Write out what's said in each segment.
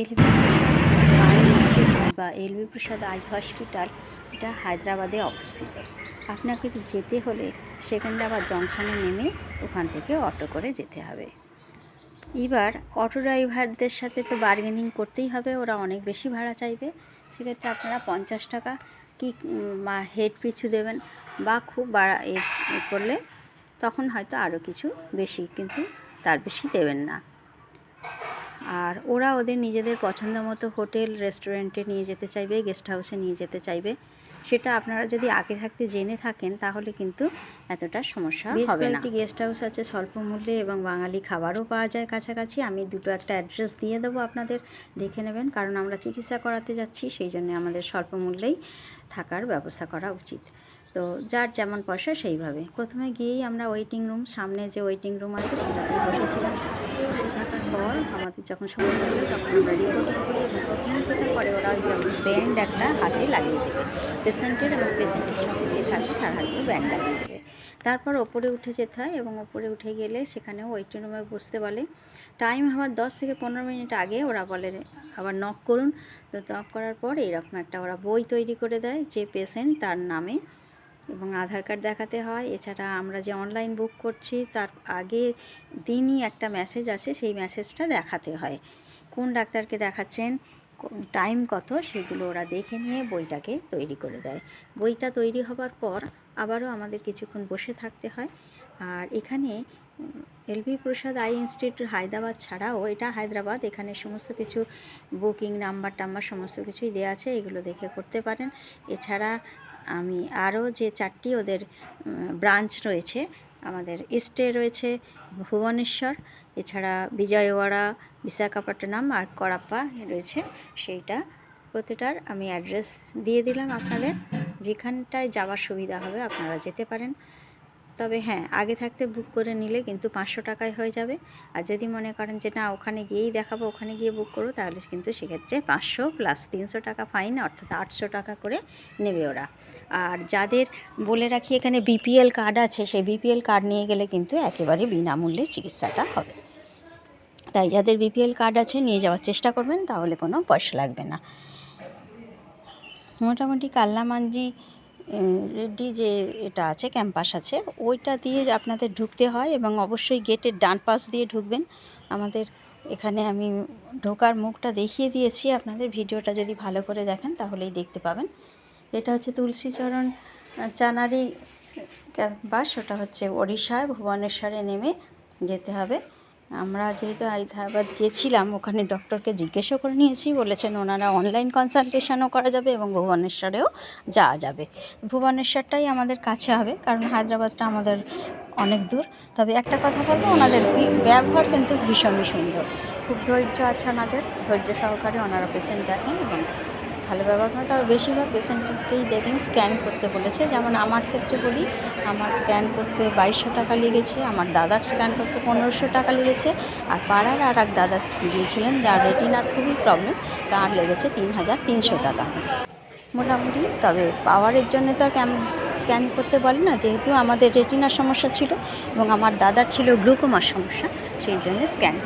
LB বা LB Prasad eye hospital এটা হায়দ্রাবাদে অবস্থিত। আপনাকে যেতে হলে সেকেন্দ্রাবাদ জংশনে নেমে ওখান থেকে অটো করে যেতে হবে। এবার অটো ড্রাইভারদের সাথে তো বার্গেনিং করতেই হবে, ওরা অনেক বেশি ভাড়া চাইবে। সেক্ষেত্রে আপনারা পঞ্চাশ টাকা কি হেড পিছু দেবেন বা খুব বাড়া এ করলে তখন হয়তো আরও কিছু বেশি, কিন্তু তার বেশি দেবেন না। আর ওরা ওদের নিজেদের পছন্দ মতো হোটেল রেস্টুরেন্টে নিয়ে যেতে চাইবে গেস্ট হাউসে নিয়ে যেতে চাইবে। সেটা আপনারা যদি আগে থাকতে জেনে থাকেন তাহলে কিন্তু এতটা সমস্যা হবে না। একটি গেস্ট হাউস আছে স্বল্প মূল্যে এবং বাঙালি খাবারও পাওয়া যায় কাছাকাছি। আমি দুটো একটা অ্যাড্রেস দিয়ে দেবো আপনাদের দেখে নেবেন। কারণ আমরা চিকিৎসা করাতে যাচ্ছি সেই জন্য আমাদের স্বল্প মূল্যেই থাকার ব্যবস্থা করা উচিত। তো যার যেমন পয়সা সেইভাবে। প্রথমে গিয়েই আমরা ওয়েটিং রুম সামনে যে ওয়েটিং রুম আছে সেটাতে বসেছিলাম। বসে থাকার পর আমাদের যখন সময় হলো তখন আমরা প্রথমে যেটা করে ওরা ব্যান্ড একটা হাতে লাগিয়ে দেবে। পেশেন্টের এবং পেশেন্টের সাথে যে থাকবে তার হাতে ব্যান্ড লাগিয়ে দেবে। তারপর ওপরে উঠে যেতে হয় এবং ওপরে উঠে গেলে সেখানেও ওয়েটিং রুমে বসতে বলে। টাইম হওয়ার দশ থেকে পনেরো মিনিট আগে ওরা বলে, আবার নক করুন। তো নক করার পর এরকম একটা ওরা বই তৈরি করে দেয় যে পেশেন্ট তার নামে এবং আধার কার্ড দেখাতে হয়। এছাড়া আমরা যে অনলাইন বুক করছি, তার আগে দিনই একটা মেসেজ আসে, সেই মেসেজটা দেখাতে হয়। কোন ডাক্তারকে দেখাচ্ছেন টাইম কত, সেগুলো ওরা দেখে নিয়ে বইটাকে তৈরি করে দেয়। বইটা তৈরি হবার পর আবারও আমাদের কিছুক্ষণ বসে থাকতে হয়। আর এখানে LV Prasad eye institute Hyderabad ছাড়াও, এটা হায়দ্রাবাদ, এখানে সমস্ত কিছু বুকিং নাম্বার টাম্বার সমস্ত কিছুই দেওয়া আছে, এগুলো দেখে করতে পারেন। এছাড়া আমি আরও যে চারটি ওদের ব্রাঞ্চ রয়েছে, আমাদের ইস্টে রয়েছে ভুবনেশ্বর, এছাড়া বিজয়ওয়াড়া, বিশাখাপট্টনম আর করাপ্পা রয়েছে, সেইটা প্রতিটার আমি অ্যাড্রেস দিয়ে দিলাম আপনাদের। যেখানটায় যাওয়ার সুবিধা হবে আপনারা যেতে পারেন। তবে হ্যাঁ আগে থাকতে বুক করে নিলে কিন্তু পাঁচশো টাকায় হয়ে যাবে। আর যদি মনে করেন যে, না, ওখানে গিয়েই দেখাবো, ওখানে গিয়ে বুক করো, তাহলে কিন্তু সেক্ষেত্রে পাঁচশো প্লাস তিনশো টাকা ফাইন অর্থাৎ আটশো টাকা করে নেবে ওরা। আর যাদের বলে রাখি এখানে বিপিএল কার্ড আছে, সেই বিপিএল কার্ড নিয়ে গেলে কিন্তু একেবারে বিনামূল্যে চিকিৎসাটা হবে। তাই যাদের বিপিএল কার্ড আছে, নিয়ে যাওয়ার চেষ্টা করবেন, তাহলে কোনো পয়সা লাগবে না। মোটামুটি কাল্লামাঞ্জি রেড্ডি যে এটা আছে, ক্যাম্পাস আছে, ওইটা দিয়ে আপনাদের ঢুকতে হয় এবং অবশ্যই গেটের ডান পাশ দিয়ে ঢুকবেন। আমাদের এখানে আমি ঢোকার মুখটা দেখিয়ে দিয়েছি, আপনাদের ভিডিওটা যদি ভালো করে দেখেন তাহলেই দেখতে পাবেন। এটা হচ্ছে তুলসীচরণ চানারি ক্যাম্পাস, ওটা হচ্ছে ওড়িশায়, ভুবনেশ্বরে নেমে যেতে হবে। আমরা যেহেতু হায়দ্রাবাদ গিয়েছিলাম ওখানে ডক্টরকে জিজ্ঞেসও করে নিয়েছি। বলেছেন ওনারা অনলাইন কনসালটেশনও করা যাবে এবং ভুবনেশ্বরেও যাওয়া যাবে। ভুবনেশ্বরটাই আমাদের কাছে হবে, কারণ হায়দ্রাবাদটা আমাদের অনেক দূর। তবে একটা কথা বলব, ওনাদের ব্যবহার কিন্তু ভীষণই সুন্দর। খুব ধৈর্য আছে ওনাদের, ধৈর্য সহকারে ওনারা পেশেন্ট দেখেন এবং ভালো ব্যবহার করেন তবে বেশিরভাগ পেশেন্টকেই দেখুন স্ক্যান করতে বলেছে। যেমন আমার ক্ষেত্রে বলি, আমার স্ক্যান করতে বাইশশো টাকা লেগেছে, আমার দাদার স্ক্যান করতে পনেরোশো টাকা লেগেছে, আর পাড়ার আর এক দাদা গিয়েছিলেন, যার রেটিনার খুবই প্রবলেম, তার লেগেছে তিন হাজার তিনশো টাকা। মোটামুটি, তবে পাওয়ারের জন্য তো আর ক্যাম, স্ক্যান করতে বলে না, যেহেতু আমাদের রেটিনার সমস্যা ছিল এবং আমার দাদার ছিল গ্লুকোমার সমস্যা, সেই জন্য স্ক্যান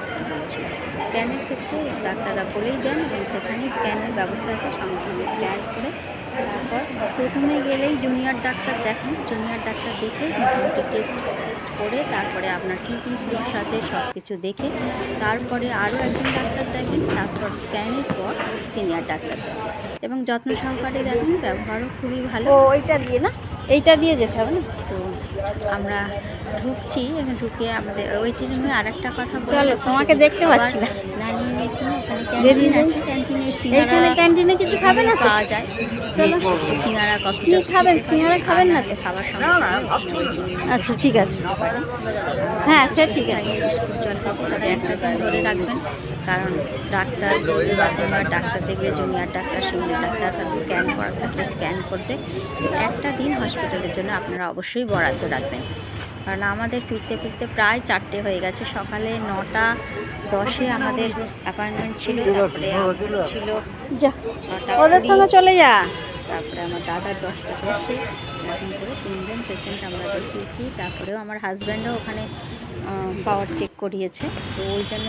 বলেছিল স্ক্যানের ক্ষেত্রে ডাক্তাররা বলেই দেন এবং সেখানেই স্ক্যানের ব্যবস্থা আছে সঙ্গে সঙ্গে স্ক্যান করে তারপর প্রথমে গেলেই জুনিয়র ডাক্তার দেখেন। জুনিয়র ডাক্তার দেখে মোটামুটি টেস্ট টেস্ট করে তারপরে আপনার কী কী সমস্যা আছে সব কিছু দেখে তারপরে আরও একজন ডাক্তার দেখেন তারপর স্ক্যানের পর সিনিয়র ডাক্তার দেখেন। এবং যত্ন সহকারে দেখেন ব্যবহারও খুবই ভালো। ওইটা দিয়ে না? এইটা দিয়ে যেতে হবে না? তো আমরা ঢুকছি এবং ঢুকে আমাদের ওইটি রুমে আর একটা কথা চলো তোমাকে দেখতে পাচ্ছি না। না নিয়ে দেখুন ওখানে ক্যান্টিন আছে ক্যান্টিনে সিঙ্গারা ক্যান্টিনে কিছু খাবে না পাওয়া যায়। চলো সিঙ্গারা কফি কি খাবেন? সিঙ্গারা খাবেন না? তো খাবার সময় আচ্ছা ঠিক আছে। হ্যাঁ সে ঠিক আছে। জল খাব তবে একটা দিন ধরে রাখবেন। কারণ ডাক্তার বা ডাক্তার দেখবে জুনিয়র ডাক্তার সিনিয়র ডাক্তার তার স্ক্যান করা থাকলে স্ক্যান করবে। একটা দিন হসপিটালের জন্য আপনারা অবশ্যই বরাদ্দ রাখবেন। কারণ আমাদের ফিরতে ফিরতে প্রায় চারটে হয়ে গেছে। সকালে নটা দশে আমাদের অ্যাপয়েন্টমেন্ট ছিল তারপরে ছিল ওদের সঙ্গে চলে যা। তারপরে আমার দাদার দশটা দশে এরকম করে তিনজন পেশেন্ট আমরা দেখিয়েছি। তারপরেও আমার হাজব্যান্ডও ওখানে পাওয়ার চেক করিয়েছে। তো ওই জন্য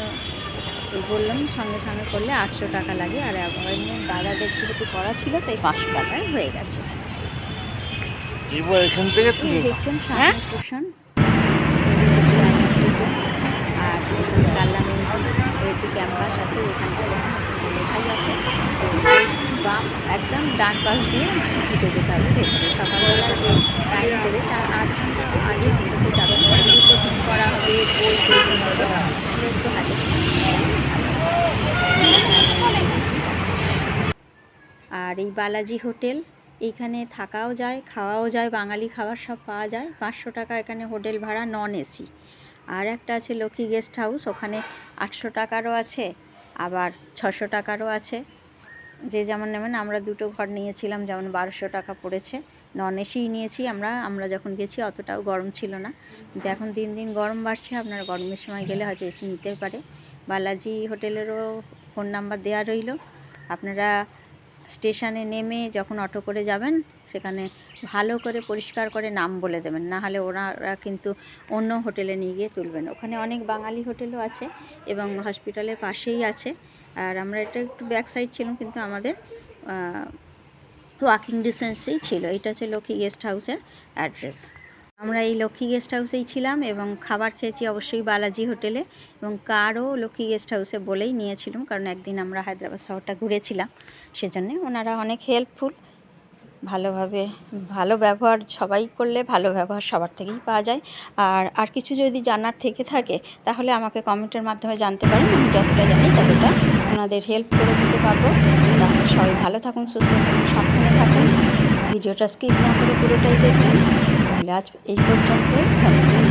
বললাম সঙ্গে সঙ্গে করলে আটশো টাকা লাগে। আর অ্যাপয়েন্টমেন্ট দাদাদের যেহেতু করা ছিল তাই পাঁচশো টাকায় হয়ে গেছে। এবার এখান থেকে দেখছেন হ্যাঁ? সামনে পোষণ আর একটি ক্যাম্পাস আছে যেখানটা দেখুন লেখাই আছে। বাম একদম ডান পাশ দিয়ে ঢুকে যেতে হবে ভেতরে সকালবেলা যে টাইম দেবে তার আধ ঘণ্টা আগে অন্তত যাবেন রিপোর্টিং করা হবে বই তৈরি হবে একটু হাতে। আর এই বালাজি হোটেল এইখানে থাকাও যায়, খাওয়াও যায়, বাঙালি খাবার সব পাওয়া যায়। পাঁচশো টাকা এখানে হোটেল ভাড়া নন এসি আর একটা আছে লক্ষ্মী গেস্ট হাউস, ওখানে আটশো টাকারও আছে, আবার ছশো টাকারও আছে। যে যেমন নেবেন, আমরা দুটো ঘর নিয়েছিলাম, যেমন বারোশো টাকা পড়েছে। নন এসিই নিয়েছি আমরা আমরা যখন গেছি অতটাও গরম ছিল না। কিন্তু এখন দিন দিন গরম বাড়ছে, আপনার গরমের সময় গেলে হয়তো এসি নিতে পারে। বালাজি হোটেলেরও ফোন নাম্বার দেওয়া রইল। আপনারা স্টেশনে নেমে যখন অটো করে যাবেন, সেখানে ভালো করে পরিষ্কার করে নাম বলে দেবেন। না হলে ওনারা কিন্তু অন্য হোটেলে নিয়ে গিয়ে তুলবেন। ওখানে অনেক বাঙালি হোটেলও আছে এবং হসপিটালের পাশেই আছে। আর আমরা এটা একটু ব্যাক সাইড ছিলাম, কিন্তু আমাদের ওয়াকিং ডিস্টেন্সেই ছিল। এটা হচ্ছে লক্ষ্মী গেস্ট হাউসের অ্যাড্রেস। আমরা এই লক্ষ্মী গেস্ট হাউসেই ছিলাম এবং খাবার খেয়েছি অবশ্যই বালাজি হোটেলে এবং কারও লক্ষ্মী গেস্ট হাউসে বলেই নিয়েছিলাম, কারণ একদিন আমরা হায়দ্রাবাদ শহরটা ঘুরেছিলাম, সেজন্যে ওনারা অনেক হেল্পফুল ভালোভাবে ভালো ব্যবহার সবাই করলে ভালো ব্যবহার সবার থেকেই পাওয়া যায়। আর আর কিছু যদি জানার থেকে থাকে, তাহলে আমাকে কমেন্টের মাধ্যমে জানতে পারেন, আমি যতটা জানি ততটা ওনাদের হেল্প করে দিতে পারব। তাহলে সবাই ভালো থাকুন, সুস্থ থাকুন, সাবধানে থাকুন, ভিডিওটা স্কিপ না করে পুরোটাই দেখবেন। আজ এই পর্যন্ত